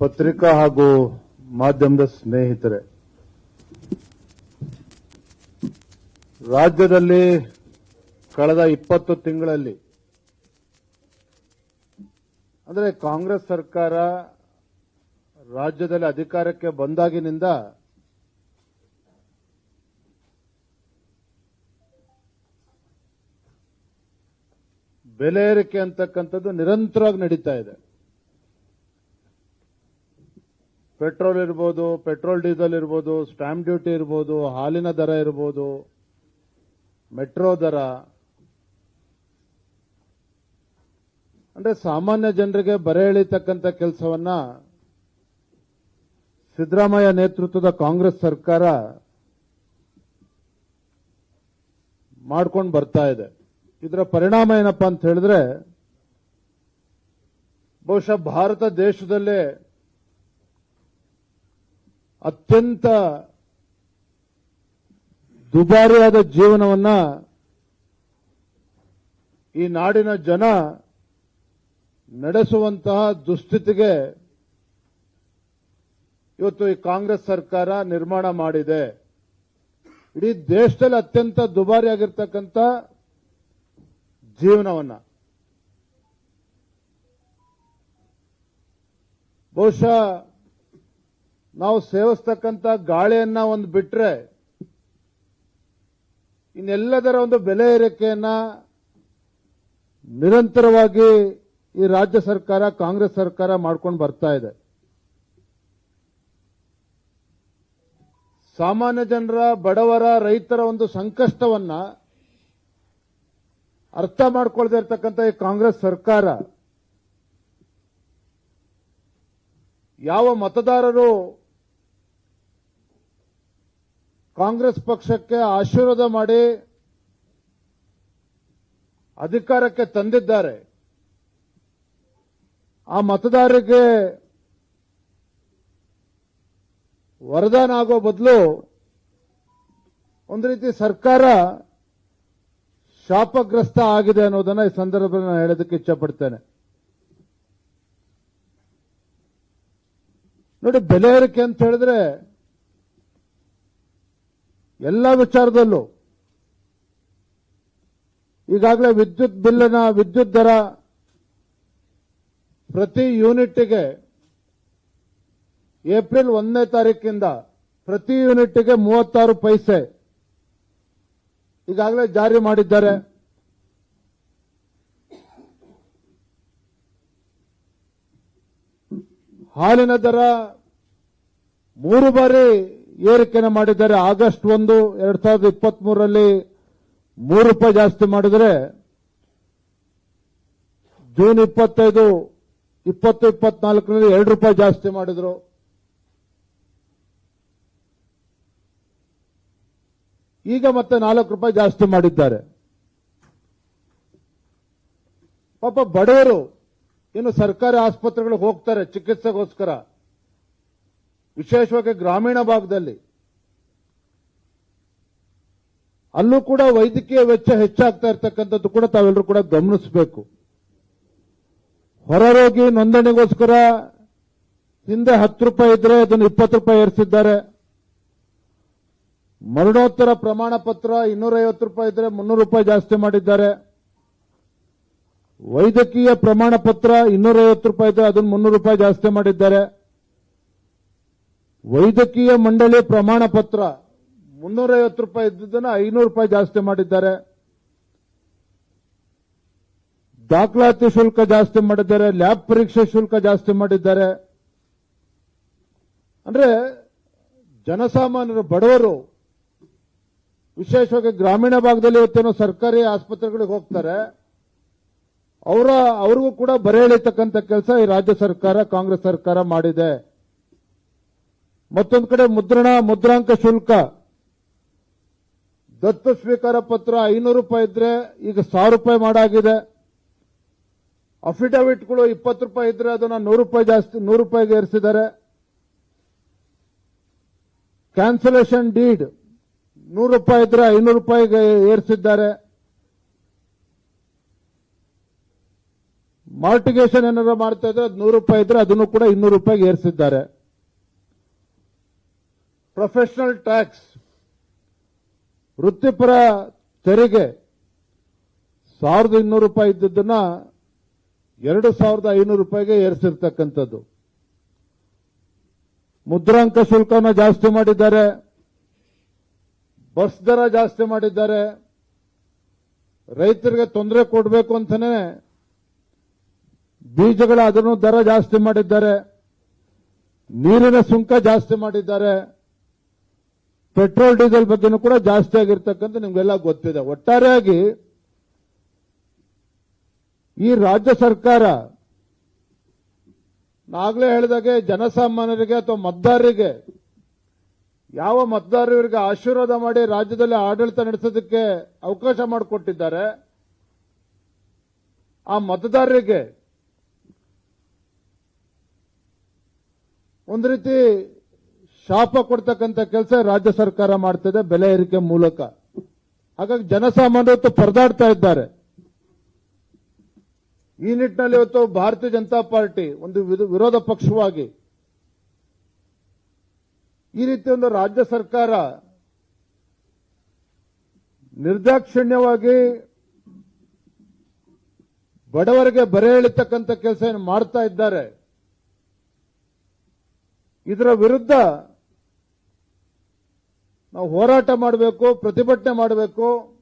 ಪತ್ರಿಕಾ ಹಾಗೂ ಮಾಧ್ಯಮದ ಸ್ನೇಹಿತರೆ, ರಾಜ್ಯದಲ್ಲಿ ಕಳೆದ ಇಪ್ಪತ್ತು ತಿಂಗಳಲ್ಲಿ, ಅಂದರೆ ಕಾಂಗ್ರೆಸ್ ಸರ್ಕಾರ ರಾಜ್ಯದಲ್ಲಿ ಅಧಿಕಾರಕ್ಕೆ ಬಂದಾಗಿನಿಂದ ಬೆಲೆ ಏರಿಕೆ ಅಂತಕ್ಕಂಥದ್ದು ನಿರಂತರವಾಗಿ ನಡೀತಾ ಇದೆ. ಪೆಟ್ರೋಲ್ ಇರ್ಬೋದು, ಪೆಟ್ರೋಲ್ ಡೀಸೆಲ್ ಇರ್ಬೋದು ಸ್ಟಾಂಪ್ ಡ್ಯೂಟಿ ಇರ್ಬೋದು, ಹಾಲಿನ ದರ ಇರ್ಬೋದು, ಮೆಟ್ರೋ ದರ. ಅಂದ್ರೆ ಸಾಮಾನ್ಯ ಜನರಿಗೆ ಬರೆ ಎಳಿತಕ್ಕಂಥ ಕೆಲಸವನ್ನ ಸಿದ್ದರಾಮಯ್ಯ ನೇತೃತ್ವದ ಕಾಂಗ್ರೆಸ್ ಸರ್ಕಾರ ಮಾಡ್ಕೊಂಡು ಬರ್ತಾ ಇದೆ. ಇದರ ಪರಿಣಾಮ ಏನಪ್ಪಾ ಅಂತ ಹೇಳಿದ್ರೆ, ಬಹುಶಃ ಭಾರತ ದೇಶದಲ್ಲೇ ಅತ್ಯಂತ ದುಬಾರಿಯಾದ ಜೀವನವನ್ನ ಈ ನಾಡಿನ ಜನ ನಡೆಸುವಂತಹ ದುಸ್ಥಿತಿಗೆ ಇವತ್ತು ಈ ಕಾಂಗ್ರೆಸ್ ಸರ್ಕಾರ ನಿರ್ಮಾಣ ಮಾಡಿದೆ. ಇಡೀ ದೇಶದಲ್ಲಿ ಅತ್ಯಂತ ದುಬಾರಿಯಾಗಿರ್ತಕ್ಕಂಥ ಜೀವನವನ್ನ. ಬಹುಶಃ ನಾವು ಸೇವಿಸ್ತಕ್ಕಂಥ ಗಾಳಿಯನ್ನ ಒಂದು ಬಿಟ್ರೆ ಇನ್ನೆಲ್ಲದರ ಒಂದು ಬೆಲೆ ಏರಿಕೆಯನ್ನ ನಿರಂತರವಾಗಿ ಈ ರಾಜ್ಯ ಸರ್ಕಾರ, ಕಾಂಗ್ರೆಸ್ ಸರ್ಕಾರ ಮಾಡ್ಕೊಂಡು ಬರ್ತಾ ಇದೆ. ಸಾಮಾನ್ಯ ಜನರ, ಬಡವರ, ರೈತರ ಒಂದು ಸಂಕಷ್ಟವನ್ನ ಅರ್ಥ ಮಾಡ್ಕೊಳ್ತಾ ಇರತಕ್ಕಂಥ ಈ ಕಾಂಗ್ರೆಸ್ ಸರ್ಕಾರ ಯಾವ ಮತದಾರರು ಕಾಂಗ್ರೆಸ್ ಪಕ್ಷಕ್ಕೆ ಆಶೀರ್ವಾದ ಮಾಡಿ ಅಧಿಕಾರಕ್ಕೆ ತಂದಿದ್ದಾರೆ. ಆ ಮತದಾರರಿಗೆ ವರದಾನ ಆಗೋ ಬದಲು ಒಂದು ರೀತಿ ಸರ್ಕಾರ ಶಾಪಗ್ರಸ್ತ ಆಗಿದೆ ಅನ್ನೋದನ್ನ ಈ ಸಂದರ್ಭದಲ್ಲಿ ನಾನು ಹೇಳೋದಕ್ಕೆ ಇಚ್ಛಪಡ್ತೇನೆ. ನೋಡಿ, ಬೆಲೆ ಏರಿಕೆ ಅಂತ ಹೇಳಿದ್ರೆ ಎಲ್ಲ ವಿಚಾರದಲ್ಲೂ. ಈಗಾಗಲೇ ವಿದ್ಯುತ್ ಬಿಲ್ಲನ ವಿದ್ಯುತ್ ದರ ಪ್ರತಿ ಯೂನಿಟ್ಗೆ ಏಪ್ರಿಲ್ ಒಂದನೇ ತಾರೀಕಿಂದ ಪ್ರತಿ ಯೂನಿಟ್ಗೆ ಮೂವತ್ತಾರು ಪೈಸೆ ಈಗಾಗಲೇ ಜಾರಿ ಮಾಡಿದ್ದಾರೆ. ಹಾಲಿನ ದರ ಮೂರು ಬಾರಿ ಏರಿಕೆನ ಮಾಡಿದ್ದಾರೆ. ಆಗಸ್ಟ್ ಒಂದು, ಎರಡ್ ಸಾವಿರದ ಇಪ್ಪತ್ತ್ ಮೂರರಲ್ಲಿ ಮೂರು ರೂಪಾಯಿ ಜಾಸ್ತಿ ಮಾಡಿದರೆ ಜೂನ್ ಇಪ್ಪತ್ತೈದು, ಇಪ್ಪತ್ತು, ಇಪ್ಪತ್ನಾಲ್ಕರಲ್ಲಿ ಎರಡು ರೂಪಾಯಿ ಜಾಸ್ತಿ ಮಾಡಿದ್ರು. ಈಗ ಮತ್ತೆ ನಾಲ್ಕು ರೂಪಾಯಿ ಜಾಸ್ತಿ ಮಾಡಿದ್ದಾರೆ. ಪಾಪ ಬಡವರು ಇನ್ನು ಸರ್ಕಾರಿ ಆಸ್ಪತ್ರೆಗಳಿಗೆ ಹೋಗ್ತಾರೆ ಚಿಕಿತ್ಸೆಗೋಸ್ಕರ. ವಿಶೇಷವಾಗಿ ಗ್ರಾಮೀಣ ಭಾಗದಲ್ಲಿ. ಅಲ್ಲೂ ಕೂಡ ವೈದ್ಯಕೀಯ ವೆಚ್ಚ ಹೆಚ್ಚಾಗ್ತಾ ಇರ್ತಕ್ಕಂಥದ್ದು ಕೂಡ ತಾವೆಲ್ಲರೂ ಕೂಡ ಗಮನಿಸಬೇಕು. ಹೊರರೋಗಿ ನೋಂದಣಿಗೋಸ್ಕರ ಹಿಂದೆ ಹತ್ತು ರೂಪಾಯಿ ಇದ್ರೆ ಅದನ್ನು ಇಪ್ಪತ್ತು ರೂಪಾಯಿ ಏರಿಸಿದ್ದಾರೆ. ಮರಣೋತ್ತರ ಪ್ರಮಾಣ ಪತ್ರ ಇನ್ನೂರೈವತ್ತು ರೂಪಾಯಿ ಇದ್ರೆ ಮುನ್ನೂರು ರೂಪಾಯಿ ಜಾಸ್ತಿ ಮಾಡಿದ್ದಾರೆ. ವೈದ್ಯಕೀಯ ಪ್ರಮಾಣ ಪತ್ರ ಇನ್ನೂರೈವತ್ತು ರೂಪಾಯಿ ಇದ್ರೆ ಅದನ್ನು ಮುನ್ನೂರು ರೂಪಾಯಿ ಜಾಸ್ತಿ ಮಾಡಿದ್ದಾರೆ. ವೈದ್ಯಕೀಯ ಮಂಡಳಿ ಪ್ರಮಾಣ ಪತ್ರ ಮುನ್ನೂರೈವತ್ತು ರೂಪಾಯಿ ಇದ್ದದನ್ನು ಐನೂರು ರೂಪಾಯಿ ಜಾಸ್ತಿ ಮಾಡಿದ್ದಾರೆ. ದಾಖಲಾತಿ ಶುಲ್ಕ ಜಾಸ್ತಿ ಮಾಡಿದ್ದಾರೆ, ಲ್ಯಾಬ್ ಪರೀಕ್ಷೆ ಶುಲ್ಕ ಜಾಸ್ತಿ ಮಾಡಿದ್ದಾರೆ. ಅಂದ್ರೆ ಜನಸಾಮಾನ್ಯರು, ಬಡವರು, ವಿಶೇಷವಾಗಿ ಗ್ರಾಮೀಣ ಭಾಗದಲ್ಲಿ ಇವತ್ತೇನೋ ಸರ್ಕಾರಿ ಆಸ್ಪತ್ರೆಗಳಿಗೆ ಹೋಗ್ತಾರೆ. ಅವರ, ಅವ್ರಿಗೂ ಕೂಡ ಬರೆ ಎಳಿತಕ್ಕಂಥ ಕೆಲಸ ಈ ರಾಜ್ಯ ಸರ್ಕಾರ, ಕಾಂಗ್ರೆಸ್ ಸರ್ಕಾರ ಮಾಡಿದೆ. ಮತ್ತೊಂದು ಕಡೆ ಮುದ್ರಣ, ಮುದ್ರಾಂಕ ಶುಲ್ಕ. ದತ್ತು ಸ್ವೀಕಾರ ಪತ್ರ ಐನೂರು ರೂಪಾಯಿ ಇದ್ರೆ ಈಗ ಸಾವಿರ ರೂಪಾಯಿ ಮಾಡಾಗಿದೆ. ಅಫಿಡವಿಟ್ಗಳು ಇಪ್ಪತ್ತು ರೂಪಾಯಿ ಇದ್ರೆ ಅದನ್ನ ನೂರು ರೂಪಾಯಿ ಜಾಸ್ತಿ, ನೂರು ರೂಪಾಯಿಗೆ ಏರಿಸಿದ್ದಾರೆ. ಕ್ಯಾನ್ಸಲೇಷನ್ ಡೀಡ್ ನೂರು ರೂಪಾಯಿ ಇದ್ರೆ ಐನೂರು ರೂಪಾಯಿಗೆ ಏರಿಸಿದ್ದಾರೆ. ಮಾರ್ಟಿಗೇಷನ್ ಏನಾರ ಮಾಡ್ತಾ ಇದ್ರೆ ಅದು ನೂರು ರೂಪಾಯಿ ಇದ್ರೆ ಅದನ್ನು ಕೂಡ ಇನ್ನೂರು ರೂಪಾಯಿಗೆ ಏರಿಸಿದ್ದಾರೆ. ಪ್ರೊಫೆಷನಲ್ ಟ್ಯಾಕ್ಸ್, ವೃತ್ತಿಪರ ತೆರಿಗೆ, ಸಾವಿರದ ಇನ್ನೂರು ರೂಪಾಯಿ ಇದ್ದದ್ದನ್ನ ಎರಡು ಸಾವಿರದ ಐನೂರು ರೂಪಾಯಿಗೆ ಏರಿಸಿರ್ತಕ್ಕಂಥದ್ದು. ಮುದ್ರಾಂಕ ಶುಲ್ಕನ ಜಾಸ್ತಿ ಮಾಡಿದ್ದಾರೆ, ಬಸ್ ದರ ಜಾಸ್ತಿ ಮಾಡಿದ್ದಾರೆ, ರೈತರಿಗೆ ತೊಂದರೆ ಕೊಡಬೇಕು ಅಂತಾನೆ ಬೀಜಗಳ ಅದನ್ನು ದರ ಜಾಸ್ತಿ ಮಾಡಿದ್ದಾರೆ, ನೀರಿನ ಸುಂಕ ಜಾಸ್ತಿ ಮಾಡಿದ್ದಾರೆ. ಪೆಟ್ರೋಲ್, ಡೀಸೆಲ್ ಬಗ್ಗೆನೂ ಕೂಡ ಜಾಸ್ತಿ ಆಗಿರ್ತಕ್ಕಂಥ ನಿಮ್ಗೆಲ್ಲ ಗೊತ್ತಿದೆ. ಒಟ್ಟಾರೆಯಾಗಿ ಈ ರಾಜ್ಯ ಸರ್ಕಾರ ನಾಗಲೇ ಹೇಳಿದಾಗೆ ಜನಸಾಮಾನ್ಯರಿಗೆ ಅಥವಾ ಮತದಾರರಿಗೆ ಯಾವ ಮತದಾರರಿಗೆ ಆಶೀರ್ವಾದ ಮಾಡಿ ರಾಜ್ಯದಲ್ಲಿ ಆಡಳಿತ ನಡೆಸೋದಕ್ಕೆ ಅವಕಾಶ ಮಾಡಿಕೊಟ್ಟಿದ್ದಾರೆ, ಆ ಮತದಾರರಿಗೆ ಒಂದು ರೀತಿ ಶಾಪ ಕೊಡ್ತಕ್ಕಂತ ಕೆಲಸ ರಾಜ್ಯ ಸರ್ಕಾರ ಮಾಡ್ತಿದೆ, ಬೆಲೆ ಏರಿಕೆ ಮೂಲಕ. ಹಾಗಾಗಿ ಜನಸಾಮಾನ್ಯರು ಪರದಾಡ್ತಾ ಇದ್ದಾರೆ. ಈ ನಿಟ್ಟಿನಲ್ಲಿ ಇವತ್ತು ಭಾರತೀಯ ಜನತಾ ಪಾರ್ಟಿ ಒಂದು ವಿರೋಧ ಪಕ್ಷವಾಗಿ ಈ ರೀತಿ ಒಂದು ರಾಜ್ಯ ಸರ್ಕಾರ ನಿರ್ದಾಕ್ಷಿಣ್ಯವಾಗಿ ಬಡವರಿಗೆ ಬರೆ ಎಳಿತಕ್ಕಂಥ ಕೆಲಸ ಏನು ಮಾಡ್ತಾ ಇದ್ದಾರೆ. ಇದರ ವಿರುದ್ಧ ಹೋರಾಟ ಮಾಡಬೇಕು ಪ್ರತಿಭಟನೆ ಮಾಡಬೇಕು.